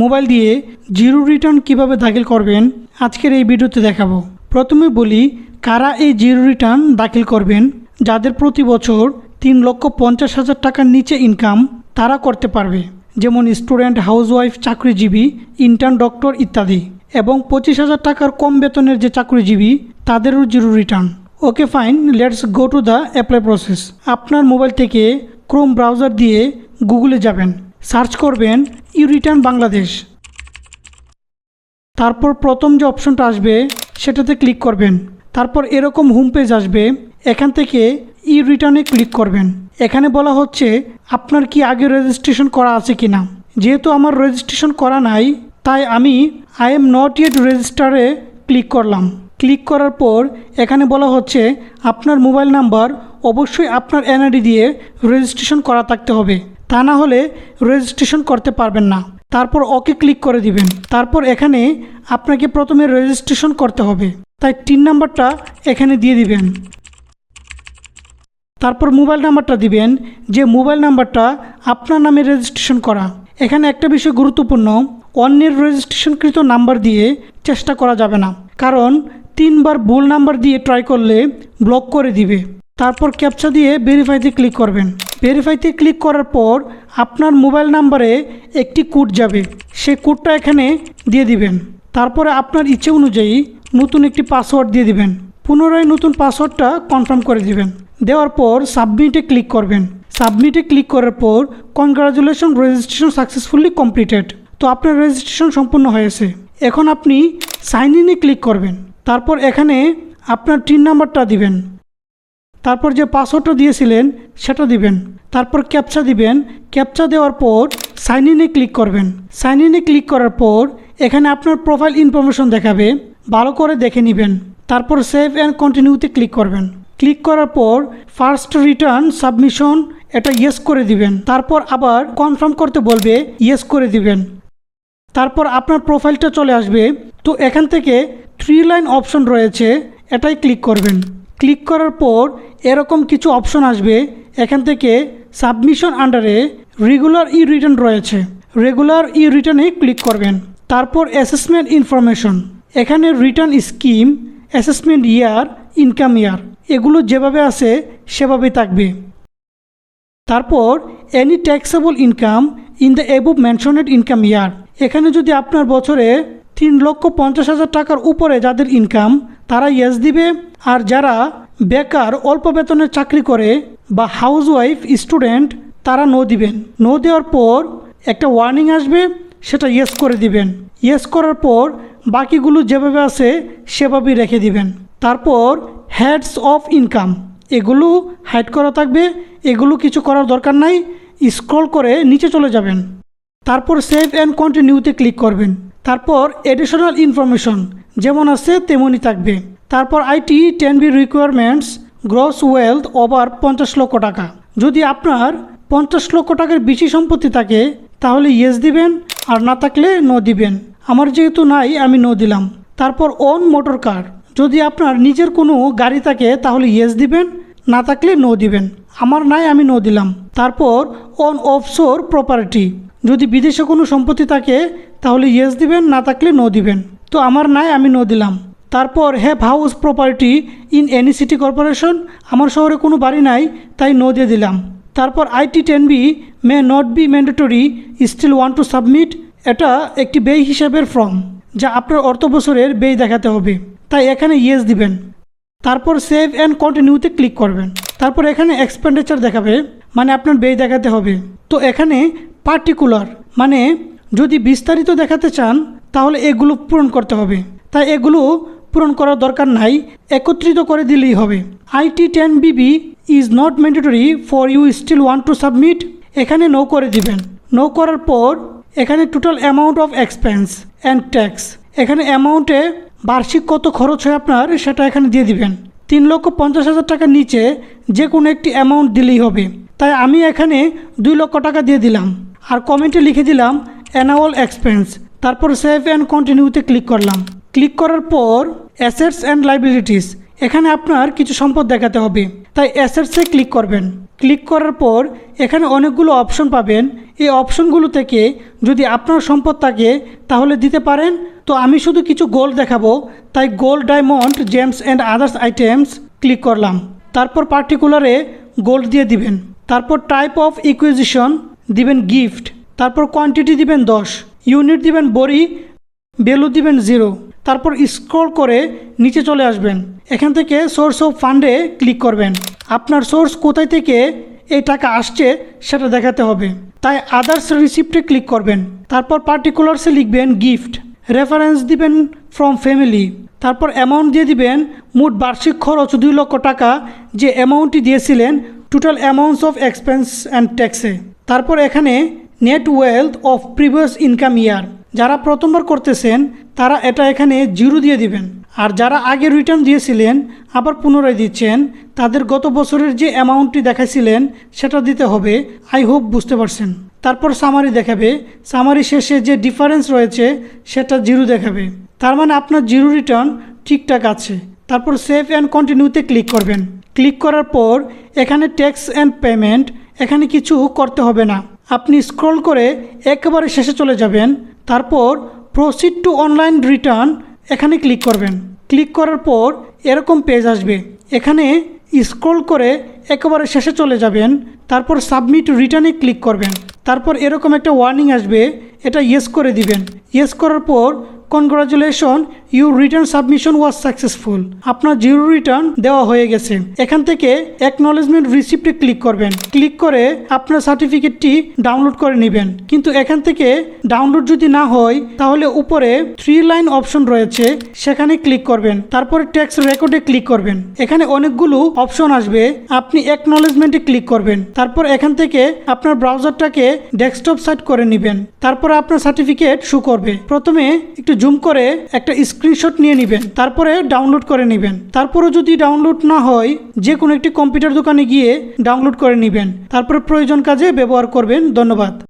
Mobile দিয়ে zero return কীভাবে দাখিল করবেন, আজকের এই ভিডিওতে দেখাবো। প্রথমে বলি, কারা এই জিরো রিটার্ন দাখিল করবেন, যাদের প্রতি বছর তিন লক্ষ পঞ্চাশ হাজার টাকার নিচে ইনকাম তারা করতে পারবে, যেমন স্টুডেন্ট হাউসওয়াইফ চাকরিজীবী ইন্টার্ন ডক্টর ইত্যাদি, এবং পঁচিশ হাজার টাকার কম বেতনের যে চাকরিজীবী, তাদেরও zero return. Okay fine let's go to the apply process আপনার মোবাইল থেকে ক্রোম ব্রাউজার দিয়ে গুগলে যাবেন। সার্চ করবেন ই রিটার্ন বাংলাদেশ। তারপর প্রথম যে অপশনটা আসবে, সেটাতে ক্লিক করবেন। তারপর এরকম হোম পেজ আসবে। এখান থেকে ই রিটার্নে ক্লিক করবেন। এখানে বলা হচ্ছে, আপনার কি আগে রেজিস্ট্রেশন করা আছে কি না যেহেতু আমার রেজিস্ট্রেশন করা নাই, তাই আমি আই এম নট ইয়েট রেজিস্টারে ক্লিক করলাম। ক্লিক করার পর এখানে বলা হচ্ছে, আপনার মোবাইল নাম্বার অবশ্যই আপনার এনআইডি দিয়ে রেজিস্ট্রেশন করা থাকতে হবে। তা না হলে রেজিস্ট্রেশন করতে পারবেন না। তারপর ওকে ক্লিক করে দিবেন। তারপর এখানে আপনাকে প্রথমে রেজিস্ট্রেশন করতে হবে। তাই তিন নাম্বারটা এখানে দিয়ে দিবেন। তারপর মোবাইল নাম্বারটা দিবেন, যে মোবাইল নাম্বারটা আপনার নামে রেজিস্ট্রেশন করা। এখানে একটা বিষয় গুরুত্বপূর্ণ, অন্যের রেজিস্ট্রেশনকৃত নাম্বার দিয়ে চেষ্টা করা যাবে না। কারণ তিনবার ভুল নাম্বার দিয়ে ট্রাই করলে ব্লক করে দিবে। তারপর ক্যাপচা দিয়ে ভেরিফাইতে ক্লিক করবেন। ভেরিফাইতে ক্লিক করার পর আপনার মোবাইল নাম্বারে একটি কোড যাবে। সেই কোডটা এখানে দিয়ে দিবেন। তারপরে আপনার ইচ্ছে অনুযায়ী নতুন একটি পাসওয়ার্ড দিয়ে দিবেন। পুনরায় নতুন পাসওয়ার্ডটা কনফার্ম করে দিবেন। দেওয়ার পর সাবমিটে ক্লিক করবেন। সাবমিটে ক্লিক করার পর কনগ্রাচুলেশন রেজিস্ট্রেশন সাকসেসফুলি কমপ্লিটেড তো আপনার রেজিস্ট্রেশন সম্পূর্ণ হয়েছে। এখন আপনি সাইন ইনে ক্লিক করবেন। তারপর এখানে আপনার টিন নাম্বারটা দিবেন। তারপর যে পাসওয়ার্ডটা দিয়েছিলেন, সেটা দিবেন। তারপর ক্যাপচা দিবেন। ক্যাপচা দেওয়ার পর সাইন ইনে ক্লিক করবেন। সাইন ইনে ক্লিক করার পর এখানে আপনার প্রোফাইল ইনফরমেশন দেখাবে। ভালো করে দেখে নেবেন। তারপর সেভ অ্যান্ড কন্টিনিউতে ক্লিক করবেন। ক্লিক করার পর ফার্স্ট রিটার্ন সাবমিশন এটা ইয়েস করে দিবেন। তারপর আবার কনফার্ম করতে বলবে ইয়েস করে দিবেন। তারপর আপনার প্রোফাইলটা চলে আসবে। তো এখান থেকে থ্রি লাইন অপশন রয়েছে, এটাই ক্লিক করবেন। ক্লিক করার পর এরকম কিছু অপশন আসবে। এখান থেকে সাবমিশন আন্ডারে রেগুলার ই রিটার্ন রয়েছে। রেগুলার ই রিটার্নে ক্লিক করবেন। তারপর অ্যাসেসমেন্ট ইনফরমেশন। এখানে return scheme, assessment year, income year. এগুলো যেভাবে আছে, সেভাবেই থাকবে। তারপর any taxable income in the above mentioned income year এখানে যদি আপনার বছরে তিন লক্ষ পঞ্চাশ হাজার টাকার উপরে যাদের ইনকাম তারা ইয়েস দিবে। আর যারা বেকার, অল্প বেতনের চাকরি করে বা হাউস ওয়াইফ স্টুডেন্ট, তারা নো দিবেন। নো দেওয়ার পর একটা ওয়ার্নিং আসবে, সেটা ইয়েস করে দিবেন। ইয়েস করার পর বাকিগুলো যেভাবে আছে, সেভাবেই রেখে দিবেন। তারপর হেডস অফ ইনকাম এগুলো হাইড করা থাকবে। এগুলো কিছু করার দরকার নাই স্ক্রল করে নিচে চলে যাবেন। তারপর সেভ অ্যান্ড কন্টিনিউতে ক্লিক করবেন। তারপর এডিশনাল ইনফরমেশন যেমন আছে তেমনই থাকবে। তারপর IT ten B requirements gross wealth over পঞ্চাশ লক্ষ টাকা। যদি আপনার পঞ্চাশ লক্ষ টাকার বেশি সম্পত্তি থাকে, তাহলে ইয়েস দিবেন, আর না থাকলে নো দিবেন। আমার যেহেতু নাই, আমি নো দিলাম। তারপর অন মোটর কার যদি আপনার নিজের কোনো গাড়ি থাকে, তাহলে ইয়েস দিবেন, না থাকলে নো দিবেন। আমার নাই, আমি নো দিলাম। তারপর অন অফশোর প্রপার্টি যদি বিদেশে কোনো সম্পত্তি থাকে, তাহলে ইয়েস দিবেন, না থাকলে নো দিবেন। তো আমার নাই, আমি নো দিলাম। তারপর have house property in any city corporation আমার শহরে কোনো বাড়ি নাই, তাই নো দিয়ে দিলাম। তারপর IT ten B may not be mandatory still want to submit এটা একটি ব্যয় হিসাবের ফর্ম যা আপনার অর্থ বছরের ব্যয় দেখাতে হবে। তাই এখানে ইয়েস দিবেন। তারপর সেভ অ্যান্ড কন্টিনিউতে ক্লিক করবেন। তারপর, এখানে এক্সপেন্ডিচার দেখাবে মানে আপনার ব্যয় দেখাতে হবে। তো এখানে পার্টিকুলার মানে যদি বিস্তারিত দেখাতে চান, তাহলে এগুলো পূরণ করতে হবে। তাই এগুলো পূরণ করার দরকার নাই, একত্রিত করে দিলেই হবে। IT ten B B is not mandatory for you still want to submit এখানে নো করে দিবেন। নো করার পর, এখানে total amount of expense and tax এখানে অ্যামাউন্টে বার্ষিক কত খরচ হয় আপনার, সেটা এখানে দিয়ে দিবেন। তিন লক্ষ পঞ্চাশ হাজার টাকার নিচে যে কোনো একটি অ্যামাউন্ট দিলেই হবে। তাই আমি এখানে দুই লক্ষ টাকা দিয়ে দিলাম। আর কমেন্টে লিখে দিলাম অ্যানুয়াল এক্সপেন্স তারপর সেভ অ্যান্ড কন্টিনিউতে ক্লিক করলাম। ক্লিক করার পর অ্যাসেটস অ্যান্ড লাইবিলিটিস এখানে আপনার কিছু সম্পদ দেখাতে হবে। তাই অ্যাসেটসে ক্লিক করবেন। ক্লিক করার পর এখানে অনেকগুলো অপশন পাবেন। এই অপশনগুলো থেকে যদি আপনার সম্পদ থাকে, তাহলে দিতে পারেন। তো আমি শুধু কিছু গোল্ড দেখাবো। তাই gold diamond gems and others items click করলাম। তারপর পার্টিকুলারে গোল্ড দিয়ে দিবেন। তারপর টাইপ অফ ইকুইজিশন দিবেন গিফট তারপর কোয়ান্টিটি দিবেন দশ ইউনিট দিবেন বড়ি ভ্যালু দিবেন জিরো তারপর স্ক্রল করে নিচে চলে আসবেন। এখান থেকে সোর্স অফ ফান্ডে ক্লিক করবেন। আপনার সোর্স কোথায় থেকে এই টাকা আসছে সেটা দেখাতে হবে। তাই আদার্স রিসিপ্টে ক্লিক করবেন। তারপর পার্টিকুলার্সে লিখবেন গিফট রেফারেন্স দিবেন ফ্রম ফ্যামিলি তারপর অ্যামাউন্ট দিয়ে দিবেন মোট বার্ষিক খরচ দুই লক্ষ টাকা, যে অ্যামাউন্টটি দিয়েছিলেন total amounts of expense and ট্যাক্সে তারপর এখানে net wealth of previous income year. যারা প্রথমবার করতেছেন, তারা এটা এখানে জিরো দিয়ে দিবেন। আর যারা আগে রিটার্ন দিয়েছিলেন, আবার পুনরায় দিচ্ছেন, তাদের গত বছরের যে অ্যামাউন্টটি দেখাইছিলেন, সেটা দিতে হবে। আই হোপ বুঝতে পারছেন। তারপর সামারি দেখাবে। সামারি শেষে যে ডিফারেন্স রয়েছে, সেটা জিরো দেখাবে। তার মানে আপনার জিরো রিটার্ন ঠিকঠাক আছে। তারপর সেভ অ্যান্ড কন্টিনিউতে ক্লিক করবেন। ক্লিক করার পর, এখানে ট্যাক্স অ্যান্ড পেমেন্ট, এখানে কিছু করতে হবে না। আপনি স্ক্রল করে একেবারে শেষে চলে যাবেন। তারপর প্রসিড টু অনলাইন রিটার্ন এখানে ক্লিক করবেন। ক্লিক করার পর এরকম পেজ আসবে। এখানে স্ক্রল করে একেবারে শেষে চলে যাবেন। তারপর সাবমিট রিটার্নে ক্লিক করবেন। তারপর এরকম একটা ওয়ার্নিং আসবে। এটা ইয়েস করে দিবেন। ইয়েস করার পর congratulation, your return submission was successful. আপনার জিরো রিটার্ন দেওয়া হয়ে গেছে। এখান থেকে অ্যাকনলেজমেন্ট রিসিপ্টে ক্লিক করবেন। ক্লিক করে আপনার সার্টিফিকেটটি ডাউনলোড করে নেবেন। কিন্তু এখান থেকে ডাউনলোড যদি না হয়, তাহলে উপরে থ্রি লাইন অপশন রয়েছে। সেখানে ক্লিক করবেন। তারপরে ট্যাক্স রেকর্ডে ক্লিক করবেন। এখানে অনেকগুলো অপশন আসবে। আপনি অ্যাকনলেজমেন্টে ক্লিক করবেন। তারপর এখান থেকে আপনার ব্রাউজারটাকে ডেস্কটপ সাইট করে নেবেন। তারপর আপনার সার্টিফিকেট শু করবে। প্রথমে একটু জুম করে একটা স্ক্রিনশট নিয়ে নেবেন, তারপরে ডাউনলোড করে নেবেন। তারপরে যদি ডাউনলোড না হয় যে কোনো একটি কম্পিউটার দোকানে গিয়ে ডাউনলোড করে নেবেন। তারপরে প্রয়োজন কাজে ব্যবহার করবেন। ধন্যবাদ।